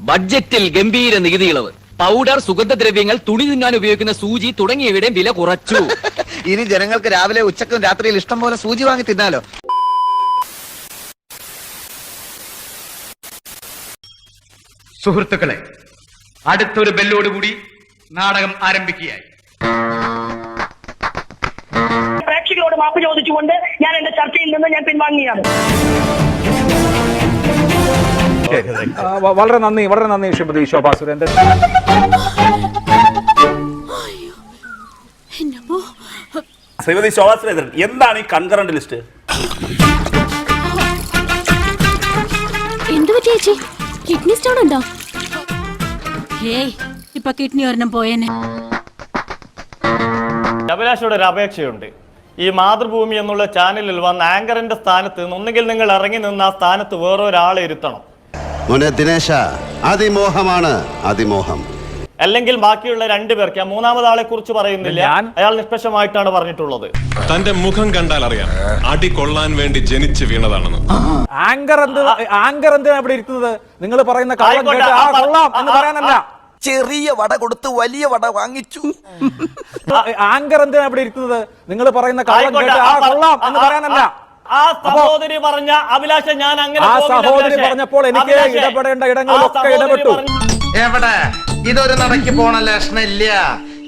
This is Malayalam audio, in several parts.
ബഡ്ജറ്റിൽ ഗംഭീര നികുതി ഇളവ് പൗഡർ സുഗന്ധദ്രവ്യങ്ങൾ തുണി തിന്നാൻ ഉപയോഗിക്കുന്ന സൂചി തുടങ്ങിയവയുടെ വില കുറച്ചു. ഇനി ജനങ്ങൾക്ക് രാവിലെ ഉച്ചക്കും രാത്രിയിൽ ഇഷ്ടം പോലെ സൂചി വാങ്ങി തിന്നാലോ? സുഹൃത്തുക്കളെ അടുത്തൊരു ബെല്ലോടുകൂടി നാടകം ആരംഭിക്കുകയായി. പ്രേക്ഷകരോട് മാപ്പ് ചോദിച്ചുകൊണ്ട് ഞാൻ എന്റെ ചർച്ചയിൽ നിന്ന് ഞാൻ പിൻവാങ്ങിയാണ്. വളരെ നന്ദി വളരെ നന്ദി ശ്രീമതി ശോഭാ സുരേന്ദ്രൻ. ശ്രീമതി ശോഭാ സുരേന്ദ്രൻ എന്താണ് ഈ കൺകറന്റ് ലിസ്റ്റ്? എന്തു പറ്റി ചേച്ചി? കിഡ്നി സ്റ്റോൺ ഉണ്ടോ? ഏയ് ഇപ്പൊ കിഡ്നി ഒരെണ്ണം പോയേനെ. അഭിലാഷയുടെ ഒരു അപേക്ഷയുണ്ട്. ഈ മാതൃഭൂമി എന്നുള്ള ചാനലിൽ വന്ന ആങ്കറിന്റെ സ്ഥാനത്ത് നിന്ന് ഒന്നുകിൽ നിങ്ങൾ ഇറങ്ങി നിന്ന് ആ സ്ഥാനത്ത് വേറെ ഒരാളെ ഇരുത്തണം. മോനെ ദിനേശ അതിമോഹമാണ് അതിമോഹം. അല്ലെങ്കിൽ ബാക്കിയുള്ള രണ്ടു പേർക്ക് മൂന്നാമത് ആളെ കുറിച്ച് പറയുന്നില്ല. അയാൾ നിഷ്പക്ഷമായിട്ടാണ് പറഞ്ഞിട്ടുള്ളത്. തന്റെ മുഖം കണ്ടാൽ അറിയാം അടി കൊള്ളാൻ വേണ്ടി ജനിച്ച് വീണതാണെന്ന്. ആങ്കർ എന്ത് ആങ്കർ എന്തിനാ ഇവിടെ ഇരിക്കുന്നത്? നിങ്ങൾ പറയുന്ന കേട്ട് ആ കൊള്ളാം എന്ന് പറയാനല്ല. ചെറിയ വട കൊടുത്ത് വലിയ വട വാങ്ങിച്ചു. ആങ്കർ എന്തിനാ ഇവിടെ ഇരിക്കുന്നത്? നിങ്ങൾ പറയുന്ന കാര്യം കേട്ട് ആ കൊള്ളാം എന്ന് പറയാനല്ല. ആ സഹോദരി പറഞ്ഞ അഭിലാഷ ഞാൻ അങ്ങനെ ആ സഹോദരി പറഞ്ഞപ്പോൾ എനിക്ക് ഇടപെടേണ്ട ഇടങ്ങളിലൊക്കെ ഇടപെട്ടു. എവിടെ? ഇതൊരു നടക്കി പോണ ലക്ഷണില്ല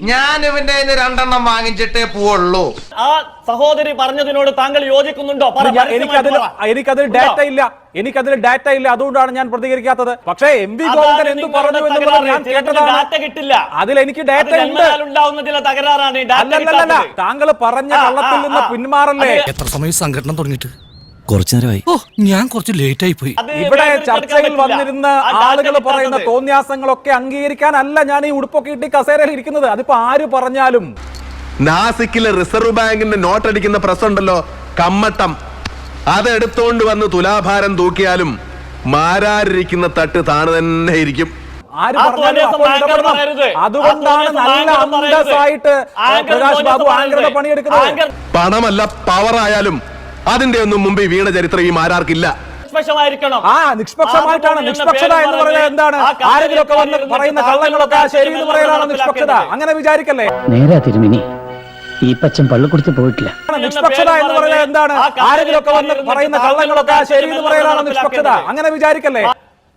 ഞാൻ ഇവന്റെ കയ്യിന്ന് രണ്ടെണ്ണം വാങ്ങിച്ചിട്ടേ പോവുള്ളൂ. ആ സഹോദരി പറഞ്ഞതിനോട് താങ്കൾ യോജിക്കുന്നുണ്ടോ? പറ, ഞാൻ- എനിക്കതിൽ പറ. എനിക്കതിൽ ഡാറ്റ ഇല്ല. എനിക്കതിൽ ഡാറ്റ ഇല്ല. അതുകൊണ്ടാണ് ഞാൻ പ്രതികരിക്കാത്തത്. പക്ഷേ എം വി അതാണ് ഗോവിന്ദൻ എന്ത് നിങ്ങളുടെ പറഞ്ഞു എന്നുള്ളത് തകരാറ്. ഞാൻ കേട്ടതാണ്. ഡാറ്റ കിട്ടില്ല. അതിൽ എനിക്ക് അത് ഡാറ്റ ഉണ്ട്. ജന്മനാൽ ഉണ്ടാവുന്ന ചില തകരാറാണ് ഈ ഡാറ്റ അല്ലല്ലല്ല കിട്ടാത്തത്. താങ്കൾ പറഞ്ഞ ആ, കള്ളത്തിൽ ആ, നിന്ന് ആ. പിന്മാറല്ലേ? അത് എത്ര സമയം സംഘടന തുടങ്ങിയിട്ട്? കുറച്ചു നേരമായി. ഓ ഞാൻ കുറച്ച് ലേറ്റ് ആയി പോയി. ഇവിടെ ചർച്ചയിൽ. വന്നിരുന്ന ആളുകൾ പറയുന്ന. തോന്നിയാസങ്ങളൊക്കെ അംഗീകരിക്കാനല്ല ഞാൻ ഈ ഉടുപ്പൊക്കെ ഇട്ടി കസേരയിൽ ഇരിക്കുന്നത്. അതിപ്പോ ആര് പറഞ്ഞാലും? നാസിക്കിലെ റിസർവ് ബാങ്കിന്റെ നോട്ട് അടിക്കുന്ന പ്രസ് ഉണ്ടല്ലോ. കമ്മട്ടം. അതെടുത്തോണ്ട് വന്ന് തുലാഭാരം തൂക്കിയാലും മാരാരിരിക്കുന്ന തട്ട് താണു തന്നെ ഇരിക്കും. ആര് ആ പറഞ്ഞാലും തോന്നിയാസം അപ്പോൾ ഇടപെടണം. അതുകൊണ്ടാണ് നല്ല അന്തസ്സായിട്ട് പ്രകാശ് ബാബു ആങ്കറുടെ പണിയെടുക്കുന്നത്. പണമല്ല പവർ പവറായാലും അതിന്റെ ഒന്നും മുമ്പ് വീണ ചരിത്രം ഈ മാരാർക്കില്ല നിഷ്പക്ഷമായിരിക്കണം. ആ നിഷ്പക്ഷമായിട്ടാണ്. നിഷ്പക്ഷത എന്ന് പറയുന്നത് എന്താണ്? ആരെങ്കിലും ഒക്കെ വന്ന് പറയുന്ന കള്ളങ്ങളൊക്കെ ശരി എന്ന് പറയലാണ് നിഷ്പക്ഷത. അങ്ങനെ വിചാരിക്കല്ലേ? നേരാ തിരുമിനി. ഈ പച്ചൻ പള്ളിക്കുടുത്ത് പോയിട്ടില്ല. നിഷ്പക്ഷത എന്ന് പറയുന്നത് എന്താണ്? ആരെങ്കിലും ഒക്കെ വന്ന് പറയുന്ന കള്ളങ്ങളൊക്കെ ആ ശരി എന്ന് പറയലാണ് നിഷ്പക്ഷത. അങ്ങനെ വിചാരിക്കല്ലേ?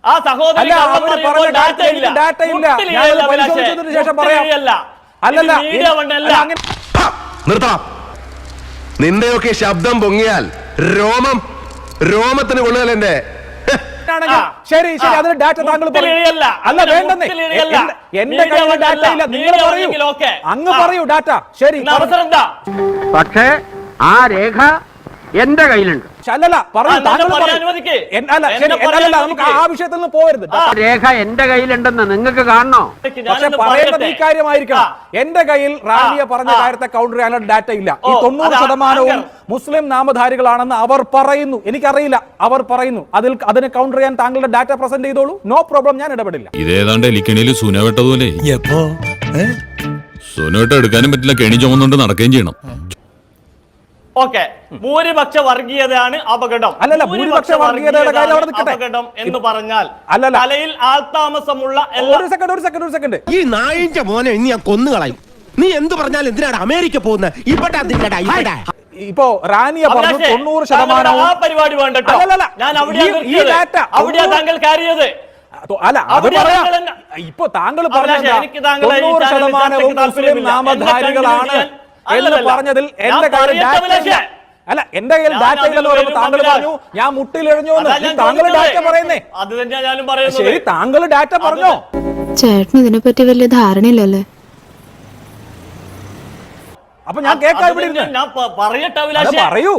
ആ സഹോദരൻ ഡാറ്റ ഇല്ല. ഡാറ്റ ഇല്ല ഞാൻ പരിശോധിച്ചതിന് ശേഷം പറയാം. അല്ലല്ല നിർത്തണം. നിന്റെയൊക്കെ ശബ്ദം പൊങ്ങിയാൽ രോമം രോമത്തിന് കൊള്ളുകയല്ല എന്റെ ശരി ശരി അതിന് ഡാറ്റ താങ്കൾ. അല്ല വേണ്ടെന്നേ. എന്റെ- കയ്യിൽ ഡാറ്റ ഇല്ല. നിങ്ങൾ പറയൂ. ഓക്കേ. അങ്ങ്. പറയൂ ഡാറ്റ ശരി അവസരം എന്താ? പക്ഷേ ആ രേഖ എന്റെ കയ്യിലുണ്ട്. അല്ലല്ല നമുക്ക് ആ വിഷയത്തിൽ നിന്ന് പോകരുത് രേഖ എന്റെ കയ്യിലുണ്ടെന്ന് നിങ്ങൾക്ക് കാണണോ? പക്ഷെ പറയുന്നത് പറയേണ്ടത് ഈ കാര്യമായിരിക്കണം. എന്റെ കയ്യിൽ റാലിയ. പറഞ്ഞ കാര്യത്തെ കൗണ്ടർ ചെയ്യാനുള്ള ഡാറ്റ ഇല്ല. ഈ തൊണ്ണൂറ് ശതമാനവും മുസ്ലിം നാമധാരികളാണെന്ന് അവർ പറയുന്നു. എനിക്കറിയില്ല അവർ പറയുന്നു. അതിൽ അതിനെ കൗണ്ടർ ചെയ്യാൻ താങ്കളുടെ ഡാറ്റ പ്രസന്റ് ചെയ്തോളൂ. നോ പ്രോബ്ലം ഞാൻ ഇടപെടില്ല. ഇതേതാണ്ട് എലിക്കണിയിൽ സുന വെട്ടതുപോലെ. എപ്പോ? സുന എടുക്കാനും പറ്റില്ല കെണി ചുമന്നുകൊണ്ട് നടക്കുകയും ചെയ്യണം. ഓക്കെ. ഭൂരിപക്ഷ വർഗീയതയാണ് അപകടം. അല്ലല്ല, ഭൂരിപക്ഷ വർഗീയതയുടെ കാര്യം അവിടെ നിൽക്കട്ടെ. അപകടം എന്ന് പറഞ്ഞാൽ അല്ലല്ല. തലയിൽ ആൾതാമസമുള്ള എല്ലാ ഒരു സെക്കൻഡ് ഒരു സെക്കൻഡ് ഒരു സെക്കൻഡ്. ഈ നായിന്റെ മോനെ ഇനി ഞാൻ കൊന്നു കളയും. നീ എന്ത് പറഞ്ഞാലും എന്തിനാണ് അമേരിക്ക പോകുന്നത് ഇവിടെ അതിന്റെ ഇവിടെ. ഇപ്പോ റാനിയ പറഞ്ഞു തൊണ്ണൂറ് ശതമാനം ശതമാനവും ആ പരിപാടി വേണ്ട ഞാൻ താങ്കൾ അല്ല അത് അവിടെ പറയാം. ഇപ്പൊ താങ്കൾ പറഞ്ഞു തൊണ്ണൂറ് ശതമാനവും മുസ്ലിം നാമധാരികളാണ്. എന്നെ പറഞ്ഞതിൽ എന്റെ കാര്യം അല്ല എന്റെ കയ്യിൽ ഡാറ്റ ഇല്ലെന്ന് പറയുമ്പോൾ താങ്കൾ പറഞ്ഞു ഞാൻ മുട്ടിലെറിഞ്ഞു എന്ന്. താങ്കൾ ഡാറ്റ പറയുന്നേ. അത് തന്നെയാ ഞാനും പറയുന്നത്. ശരി താങ്കൾ ഡാറ്റ പറഞ്ഞോ? ചേട്ടന് ഇതിനെപ്പറ്റി വലിയ ധാരണയില്ലല്ലേ? അപ്പൊ ഞാൻ കേൾക്കാൻ ഇവിടെ ഞാൻ പറയട്ടെ പറയൂ.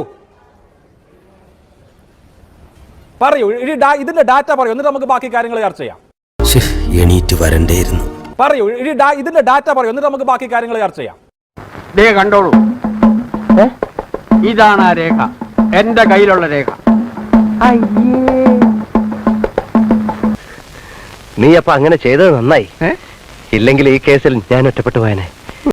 പറയൂ. ഇനി ഇതിന്റെ ഡാറ്റ പറയൂ. എന്നിട്ട് നമുക്ക് ബാക്കി കാര്യങ്ങൾ ചർച്ച ചെയ്യാം. എണീറ്റ് വരണ്ടേയിരുന്നു. പറയൂ. ഇനി ഇതിന്റെ ഡാറ്റ പറയൂ. എന്നിട്ട് നമുക്ക് ബാക്കി കാര്യങ്ങൾ ചർച്ച ചെയ്യാം. ദേ കണ്ടോളൂ. ഇതാണ് ആ രേഖ. എന്റെ കയ്യിലുള്ള രേഖ. നീ അപ്പൊ അങ്ങനെ ചെയ്തത് നന്നായി. ഇല്ലെങ്കിൽ ഈ കേസിൽ ഞാൻ ഒറ്റപ്പെട്ടു പോയനെ.